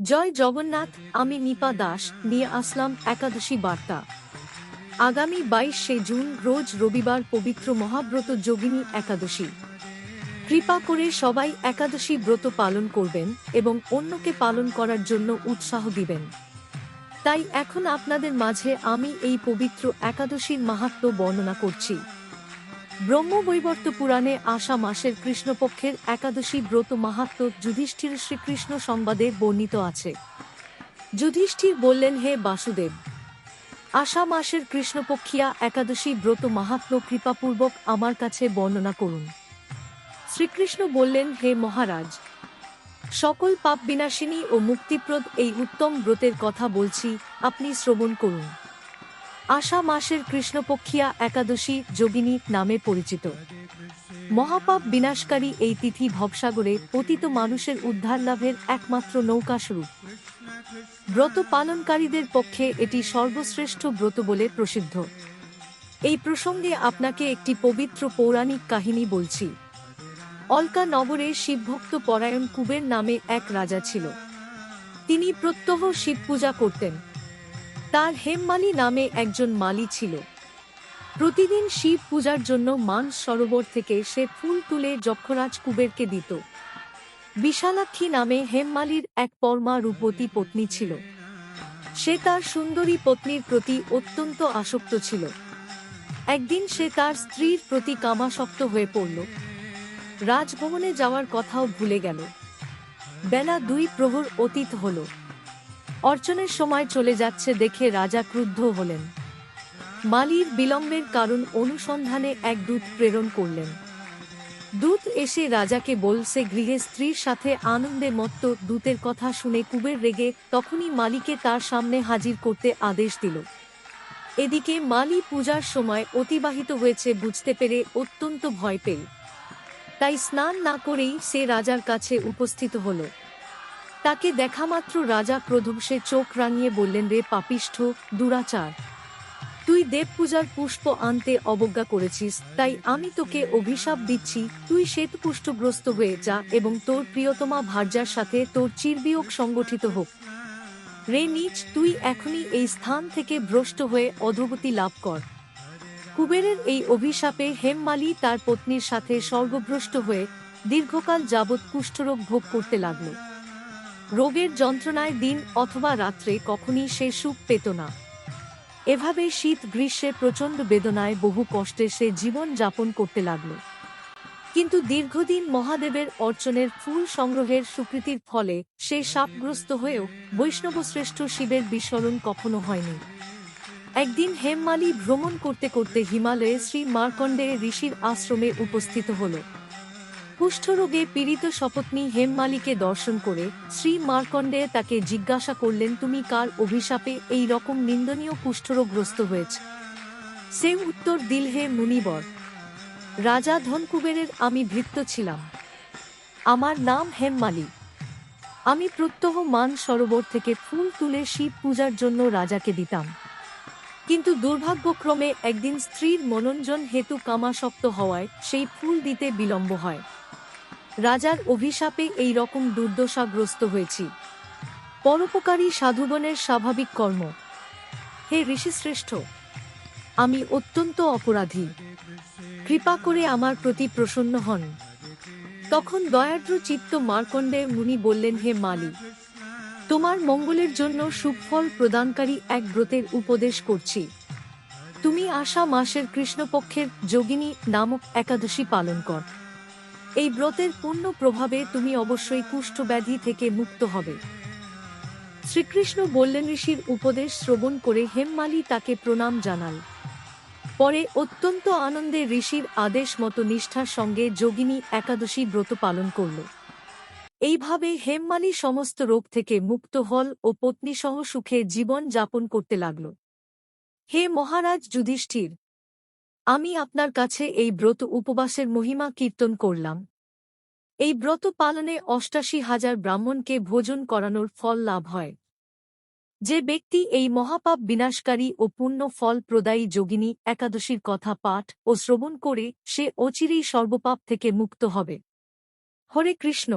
জয় জগন্নাথ, আমি নিপা দাস, নিয়ে আসলাম একাদশী বার্তা। আগামী বাইশে জুন, রোজ রবিবার পবিত্র মহাব্রত যোগিনী একাদশী। কৃপা করে সবাই একাদশী ব্রত পালন করবেন এবং অন্যকে পালন করার জন্য উৎসাহ দিবেন। তাই এখন আপনাদের মাঝে আমি এই পবিত্র একাদশীর মাহাত্ম বর্ণনা করছি। ব্রহ্মবৈবর্ত পুরাণে আশা মাসের কৃষ্ণপক্ষের একাদশী ব্রত মাহাত্ম যুধিষ্ঠির শ্রীকৃষ্ণ সংবাদে বর্ণিত আছে। যুধিষ্ঠির বললেন, হে বাসুদেব আশা মাসের কৃষ্ণপক্ষিয়া একাদশী ব্রত মাহাত্ম কৃপাপূর্বক আমার কাছে বর্ণনা করুন। শ্রীকৃষ্ণ বললেন, হে মহারাজ, সকল পাপ বিনাশিনী ও মুক্তিপ্রদ এই উত্তম ব্রতের কথা বলছি, আপনি শ্রবণ করুন। আশা মাসের কৃষ্ণপক্ষিয়া একাদশী যোগিনী নামে পরিচিত। মহাপাপ বিনাশকারী এই তিথি ভবসাগরে পতিত মানুষের উদ্ধার লাভের একমাত্র নৌকাস্বরূপ ব্রত পালনকারীদের পক্ষে এটি সর্বশ্রেষ্ঠ ব্রত বলে প্রসিদ্ধ। এই প্রসঙ্গে আপনাকে একটি পবিত্র পৌরাণিক কাহিনী বলছি। অলকা নগরে শিবভক্ত পরায়ণ কুবের নামে এক রাজা ছিল। তিনি প্রত্যহ শিব পূজা করতেন। তার হেমমালি নামে একজন মালি ছিল। প্রতিদিন শিব পূজার জন্য মানস সরোবর থেকে সে ফুল তুলে যক্ষরাজ কুবেরকে দিত। বিশালাক্ষী নামে হেমমালির এক পরমা রূপবতী পত্নী ছিল। সে তার সুন্দরী পত্নীর প্রতি অত্যন্ত আসক্ত ছিল। একদিন সে তার স্ত্রীর প্রতি কামাসক্ত হয়ে পড়ল। রাজভবনে যাওয়ার কথাও ভুলে গেল। বেলা দুই প্রহর অতীত হল। অর্চনের সময় চলে যাচ্ছে দেখে রাজা ক্রুদ্ধ হলেন। মালির বিলম্বের কারণ অনুসন্ধানে এক দূত প্রেরণ করলেন। দূত এসে রাজাকে বলছে, গৃহে স্ত্রীর সাথে আনন্দে মত্ত দূতের কথা শুনে কুবের রেগে তখনই মালিকে তার সামনে হাজির করতে আদেশ দিল। এদিকে মালি পূজার সময় অতিবাহিত হয়েছে বুঝতে পেরে অত্যন্ত ভয় পেল তাই স্নান না করেই সে রাজার কাছে উপস্থিত হল। তাকে দেখামাত্র রাজা প্রধ্বংসে চোখ রাঙিয়ে বললেন, রে পাপিষ্ঠ দুরাচার, তুই দেব পূজার পুষ্প আনতে অবজ্ঞা করেছিস, তাই আমি তোকে অভিশাপ দিচ্ছি। তুই শ্বেতপুষ্টগ্রস্ত হয়ে যা এবং তোর প্রিয়তমা ভার্যার সাথে তোর চিরবিয়োগ সংগঠিত হোক। রে নিচ, তুই এখনই এই স্থান থেকে ভ্রষ্ট হয়ে অধোগতি লাভ কর। কুবেরের এই অভিশাপে হেমমালি তার পত্নীর সাথে স্বর্গভ্রষ্ট হয়ে দীর্ঘকাল যাবৎ কুষ্ঠরোগ ভোগ করতে লাগল। রোগের যন্ত্রণায় দিন অথবা রাত্রে কখনই সে সুখ পেত না। এভাবে শীত গ্রীষ্মে প্রচণ্ড বেদনায় বহু কষ্টে সে জীবন যাপন করতে লাগল। কিন্তু দীর্ঘদিন মহাদেবের অর্চনের ফুল সংগ্রহের স্বীকৃতির ফলে সে সাপগ্রস্ত হয়েও বৈষ্ণবশ্রেষ্ঠ শিবের বিস্মরণ কখনো হয়নি। একদিন হেমমালি ভ্রমণ করতে করতে হিমালয়ে শ্রী মার্কণ্ডেয় ঋষির আশ্রমে উপস্থিত হল। কুষ্ঠরোগে পীড়িত শপথনী হেমমালিকে দর্শন করে শ্রী মার্কণ্ডেয় তাকে জিজ্ঞাসা করলেন, তুমি কার অভিশাপে এই রকম নিন্দনীয় কুষ্ঠরোগগ্রস্ত হয়েছে? সে উত্তর দিল হে মুনিবর। রাজা ধনকুবেরের আমি ভৃত্য ছিলাম। আমার নাম হেমমালি। আমি প্রত্যহ মান সরোবর থেকে ফুল তুলে শিব পূজার জন্য রাজাকে দিতাম। কিন্তু দুর্ভাগ্যক্রমে একদিন স্ত্রীর মনোঞ্জন হেতু কামাসক্ত হওয়ায় সেই ফুল দিতে বিলম্ব হয়। রাজার অভিশাপে এই রকম দুর্দশাগ্রস্ত হয়েছি। পরোপকারী সাধুগণের স্বাভাবিক কর্ম। হে ঋষিশ্রেষ্ঠ, আমি অত্যন্ত অপরাধী। কৃপা করে আমার প্রতি প্রসন্ন হন। তখন দয়ার্দ্র চিত্ত মার্কণ্ডে মুনি বললেন, হে মালি, তোমার মঙ্গলের জন্য সুফল প্রদানকারী এক ব্রতের উপদেশ করছি। তুমি আশা মাসের কৃষ্ণপক্ষের যোগিনী নামক একাদশী পালন কর। এই ব্রতের পূর্ণ প্রভাবে তুমি অবশ্যই কুষ্ঠব্যাধি থেকে মুক্ত হবে। শ্রীকৃষ্ণ বললেন ঋষির উপদেশ শ্রবণ করে হেমমালি তাকে প্রণাম জানাল। পরে অত্যন্ত আনন্দে ঋষির আদেশ মতো নিষ্ঠার সঙ্গে যোগিনী একাদশী ব্রত পালন করল। এইভাবে হেমমালি সমস্ত রোগ থেকে মুক্ত হল ও পত্নীসহ সুখে জীবন যাপন করতে লাগল। হে মহারাজ যুধিষ্ঠির, আমি আপনার কাছে এই ব্রত উপবাসের মহিমা কীর্তন করলাম। এই ব্রত পালনে অষ্টাশি হাজার ব্রাহ্মণকে ভোজন করানোর ফল লাভ হয়। যে ব্যক্তি এই মহাপাপ বিনাশকারী ও পুণ্য ফল প্রদায়ী যোগিনী একাদশীর কথা পাঠ ও শ্রবণ করে সে অচিরেই সর্বপাপ থেকে মুক্ত হবে। হরে কৃষ্ণ।